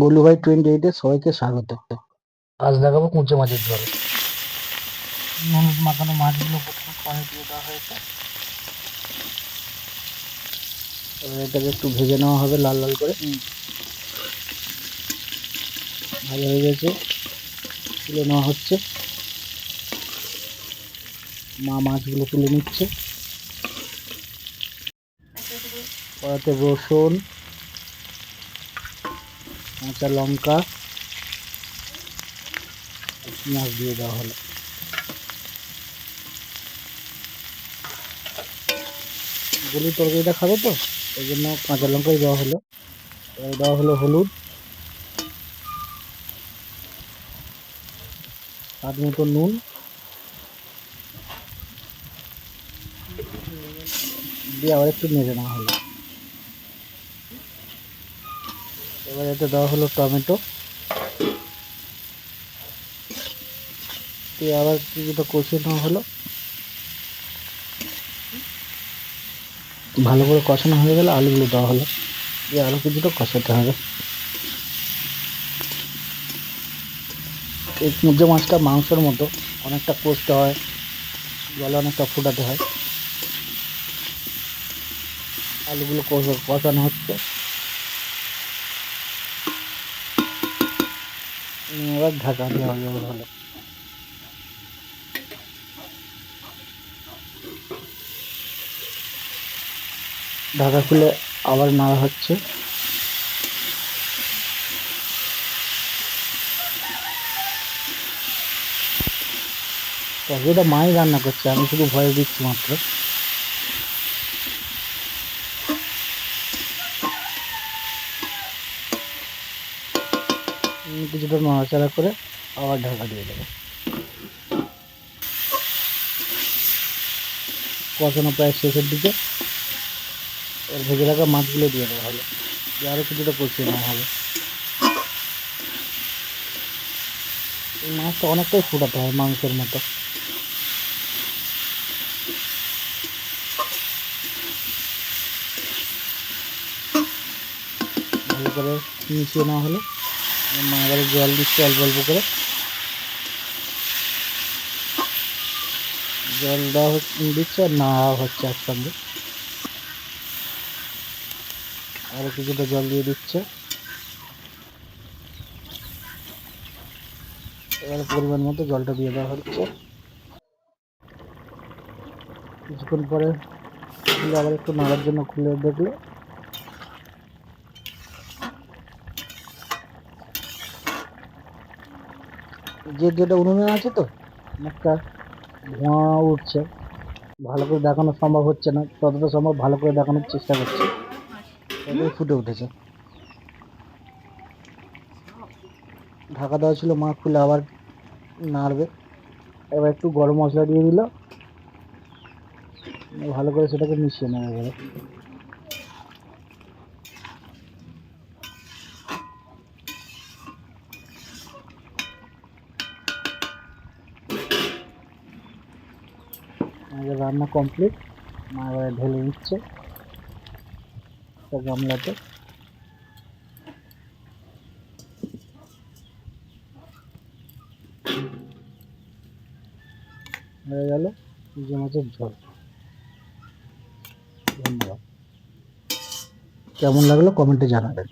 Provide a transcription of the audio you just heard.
গোলুভাই twenty এইটে সবাইকে স্বাগত। আজ দেখাবো কুঁচে মাছের ঝোল। নুন মাখানো মাছগুলো প্রথমে কড়াই দিয়ে দেওয়া হয়েছে। এবার এটাকে একটু ভেজে নেওয়া হবে লাল লাল করে। ভালো হয়ে গেছে। তুলে নেওয়া হচ্ছে। মা মাছগুলো তুলে নিচ্ছে। কড়াতে রসুন। কাঁচা লঙ্কা, পেঁয়াজ দিয়ে দেওয়া হলো। গলি তরকারিটা খাবে তো ওই জন্য কাঁচা লঙ্কাই দেওয়া হলো। দেওয়া হলো হলুদ। স্বাদ মতো নুন। দিয়ে আবার একটু নেড়ে নেওয়া হলো। এবার এতে দেওয়া হলো টমেটো। দিয়ে আবার কিছুটা কষিয়ে নেওয়া হলো। ভালো করে কষানো হয়ে গেলে আলুগুলো দেওয়া হলো। দিয়ে আরও কিছুটা কষাতে হবে। এই মুদ্রা মাছটা মাংসের মতো অনেকটা কষতে হয়, জলে অনেকটা ফুটাতে হয়। আলুগুলো কষা- কষানো হচ্ছে। এবার ঢাকা দেওয়া ভালো ঢাকা খুলে আবার নাড়া হচ্ছে। তরকারিটা মাই রান্না করছে, আমি শুধু ভয়ে দিচ্ছি মাত্র। কিছুটা নাড়াচাড়া করে আবার ঢাকা দিয়ে দেবো। কষানো প্রায় শেষের দিকে। এর ভেজে রাখা মাছগুলো দিয়ে দেওয়া হলো দিয়ে আরও কিছুটা কষিয়ে নেওয়া হবে। মাছটা অনেকটাই ফোটাতে হয় মাংসের মতো। ভালো করে মিশিয়ে নেওয়া হলো। মা এবারে জল দিচ্ছে অল্প অল্প করে। জল দেওয়া দিচ্ছে আর নাড়া হচ্ছে একসঙ্গে। আরও কিছুটা জল দিয়ে দিচ্ছে। এবারে পরিমাণ মতো জলটা দিয়ে দেওয়া হচ্ছে। কিছুক্ষণ পরে আবার একটু নাড়ার জন্য খুলে দেখল। যে যেটা উনুনে আছে তো একটা ধোঁয়া উঠছে। ভালো করে দেখানো সম্ভব হচ্ছে না যতটা সম্ভব ভালো করে দেখানোর চেষ্টা করছি। ফুটে উঠেছে। ঢাকা দেওয়া ছিল, মা খুলে আবার নাড়বে। এবার একটু গরম মশলা দিয়ে দিল। ভালো করে সেটাকে মিশিয়ে নেবে এবারে। আমাদের রান্না কমপ্লিট মা এবারে ঢেলে নিচ্ছে একটা গামলাতে। হয়ে গেল পুজো মাছের ঝোল। ধন্যবাদ। কেমন লাগল কমেন্টে জানাবেন।